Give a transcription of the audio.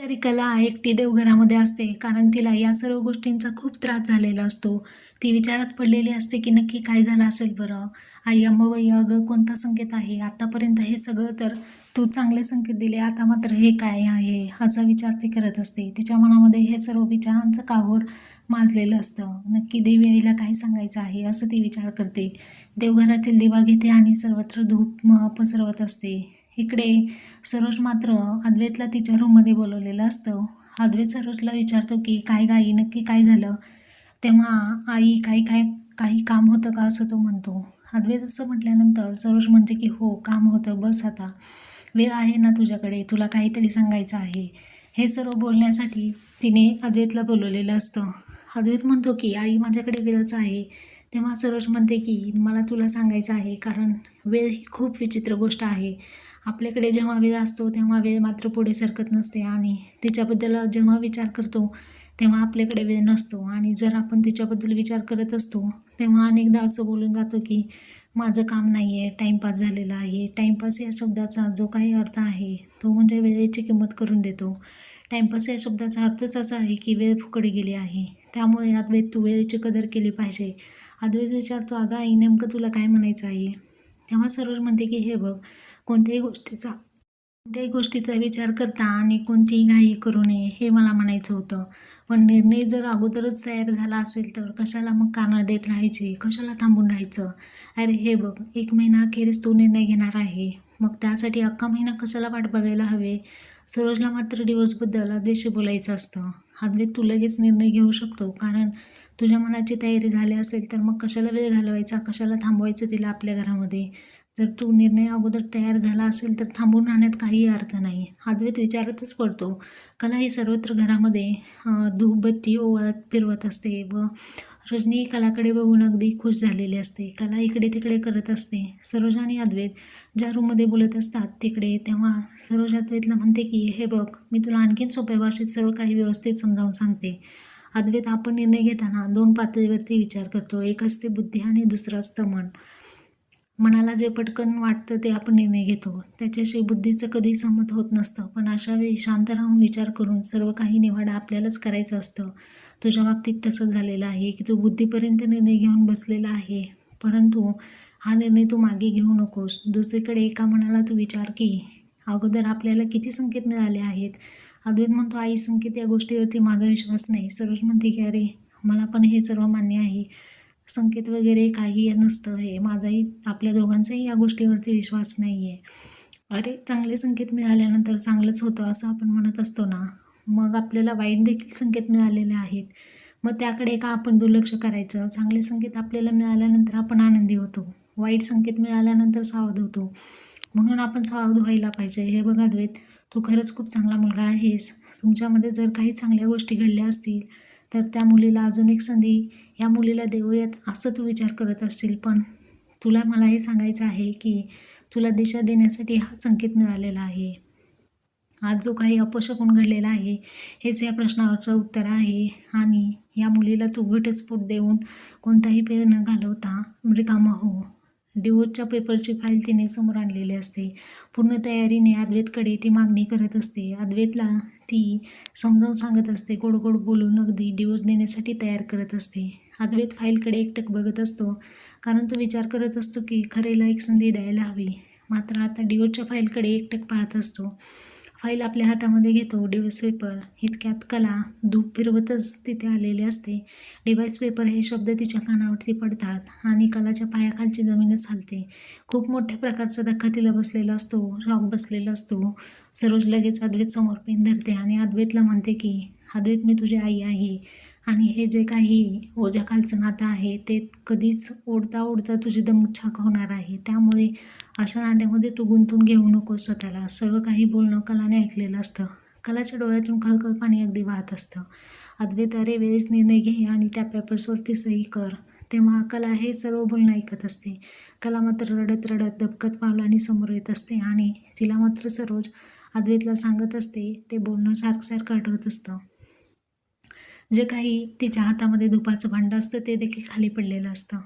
तरी कला एकटी देवघरामध्ये असते कारण तिला या सर्व गोष्टींचा खूप त्रास झालेला असतो. ती विचारात पडलेली असते की नक्की काय झालं असेल बरं? आई अंबाबाई अगं कोणता संकेत आहे? आत्तापर्यंत हे सगळं तर तू चांगले संकेत दिले आता मात्र हे काय आहे? असा विचार ती करत असते. तिच्या मनामध्ये हे सर्व विचारांचं काहोर माजलेलं असतं. नक्की देवी आईला काय सांगायचं आहे? असं ती विचार करते. देवघरातील दिवा घेते आणि सर्वत्र धूप पसरवत असते. इकडे सरोज मात्र अद्वैतला तिच्या रूममध्ये बोलवलेलं असतं. अद्वैत सरोजला विचारतो की काय गाई नक्की काय झालं? तेव्हा आई काही काय काही काम होतं का? असं तो म्हणतो. अद्वैत असं म्हटल्यानंतर सरोज म्हणते की हो काम होतं बस आता. वेळ आहे ना तुझ्याकडे? तुला काहीतरी सांगायचं आहे. हे सर्व बोलण्यासाठी तिने अद्वैतला बोलवलेलं असतं. अद्वैत म्हणतो की आई माझ्याकडे वेळच आहे. तेव्हा सरोज म्हणते की मला तुला सांगायचं आहे कारण वेळ ही खूप विचित्र गोष्ट आहे. आपल्याकडे जेव्हा वेळ असतो तेव्हा वेळ मात्र पुढे सरकत नसते आणि तिच्याबद्दल जेव्हा विचार करतो तेव्हा आपल्याकडे वेळ नसतो. आणि जर आपण तिच्याबद्दल विचार करत असतो तेव्हा अनेकदा असं बोलून जातो की माझं काम नाही आहे टाईमपास झालेला आहे. टाईमपास या शब्दाचा जो काही अर्थ आहे तो म्हणजे वेळेची किंमत करून देतो. टाईमपास या शब्दाचा अर्थच असा आहे की वेळ फुकट गेली आहे. त्यामुळे अद्वैत तू वेळेची कदर केली पाहिजे. अद्वैत विचारतो अगं आई नेमकं तुला काय म्हणायचं आहे? तेव्हा सरोज म्हणते की हे बघ कोणत्याही गोष्टीचा कोणत्याही गोष्टीचा विचार करता आणि कोणतीही घाई करू नये हे मला म्हणायचं होतं. पण निर्णय जर अगोदरच तयार झाला असेल तर कशाला मग कारणं देत राहायची? कशाला थांबून राहायचं? अरे हे बघ एक महिना अखेरीस तू निर्णय घेणार आहे. मग त्यासाठी अख्खा महिना कशाला वाट बघायला हवे? सरोजला मात्र दिवसबद्दल अद्वेष बोलायचं असतं. अद्वैत तू लगेच निर्णय घेऊ शकतो कारण तुझ्या मनाची तयारी झाली असेल तर मग कशाला वेळ घालवायचा? कशाला थांबवायचं तिला आपल्या घरामध्ये? जर तू निर्णय अगोदर तयार झाला असेल तर थांबून राहण्यात काही अर्थ नाही. अद्वैत विचारतच पडतो. कला ही सर्वत्र घरामध्ये धूपबत्ती ओवाळत फिरवत असते व रजनी कलाकडे बघून अगदी खुश झालेली असते. कला इकडे तिकडे करत असते. सरोज आणि अद्वैत ज्या रूममध्ये बोलत असतात तिकडे तेव्हा सरोज अद्वैतला म्हणते की हे बघ मी तुला आणखीन सोप्या भाषेत सर्व काही व्यवस्थित समजावून सांगते. अद्वैत आपण निर्णय घेताना दोन पातळीवरती विचार करतो. एक असते बुद्धी आणि दुसरं असतं मन. मनाला जे पटकन वाटतं ते आपण निर्णय घेतो. त्याच्याशी बुद्धीचं कधी सहमत होत नसतं. पण अशा वेळी शांत राहून विचार करून सर्व काही निवाडा आपल्यालाच करायचं असतं. तुझ्या बाबतीत तसं झालेलं आहे की तू बुद्धीपर्यंत निर्णय घेऊन बसलेला आहे. परंतु हा निर्णय तू मागे घेऊ नकोस. दुसरीकडे एका मनाला तू विचार की अगोदर आपल्याला किती संकेत मिळाले आहेत? अद्वैत म्हणतो आई संकेत या गोष्टीवरती माझा विश्वास नाही. सरोज म्हणते की अरे मला पण हे सर्व मान्य आहे. संकेत वगैरे काही नसतं. हे माझाही आपल्या दोघांचाही या गोष्टीवरती विश्वास नाही आहे अरे चांगले संकेत मिळाल्यानंतर चांगलंच होतं असं आपण म्हणत असतो ना. मग आपल्याला वाईट देखील संकेत मिळालेले आहेत. मग त्याकडे का आपण दुर्लक्ष करायचं? चांगले संकेत आपल्याला मिळाल्यानंतर आपण आनंदी होतो. वाईट संकेत मिळाल्यानंतर सावध होतो. म्हणून आपण सावध व्हायला पाहिजे. हे बघा द्वेत. तू खरंच खूप चांगला मुलगा आहेस. तुमच्यामध्ये जर काही चांगल्या गोष्टी घडल्या असतील तर त्या मुलीला अजून एक संधी या मुलीला देऊयात असं तू विचार करत असशील. पण तुला मला हे सांगायचं आहे की तुला दिशा देण्यासाठी हा संकेत मिळालेला आहे. आज जो काही अपशकून घडलेला आहे हेच या प्रश्नावरचं उत्तर आहे. आणि या मुलीला तू घटस्फोट देऊन कोणताही पेर न घालवता रिकामा हो. डिवोर्सच्या पेपरची फाईल तिने समोर आणलेली असते. पूर्ण तयारीने अद्वैतकडे ती मागणी करत असते. अद्वैतला ती समजावून सांगत असते गोड गोड बोलून अगदी डिवोर्स देण्यासाठी तयार करत असते. अद्वैत फाईलकडे एकटक बघत असतो. कारण तो विचार करत असतो की खरेला एक संधी द्यायला हवी. मात्र आता डिवोर्सच्या फाईलकडे एकटक पाहत असतो. फाईल आपल्या हातामध्ये घेतो डिव्हाइस पेपर इतक्यात कला धूप फिरवतच तिथे आलेले असते. डिव्हाइस पेपर हे शब्द तिच्या कानावरती पडतात आणि कलाच्या पायाखालची जमीनच हालते खूप मोठ्या प्रकारचा धक्का तिला बसलेला असतो रॉक बसलेला असतो. सरोज लगेच अद्वैत समोर पेन धरते आणि अद्वैतला म्हणते की अद्वैत मी तुझी आई आहे. आणि हे जे काही ओझ्याखालचं नातं आहे ते कधीच ओढता ओढता तुझी दमछाक होणार आहे. त्यामुळे अशा नात्यामध्ये तू गुंतून घेऊ नकोस स्वतःला. सर्व काही बोलणं कलाने ऐकलेलं असतं. कलाच्या डोळ्यातून खळखळ पाणी अगदी वाहत असतं. अद्वैत अरे वेळेस निर्णय घे आणि त्या पेपर्सवरती सही कर. तेव्हा कला हे सर्व बोलणं ऐकत असते. कला मात्र रडत रडत दबकत पावलांनी समोर येत असते आणि तिला मात्र सरोज अद्वैतला सांगत असते ते बोलणं सारखं सारखं आठवत असतं. जे काही तिच्या हातामध्ये धुपाचं भांडं असतं ते देखील खाली पडलेलं असतं.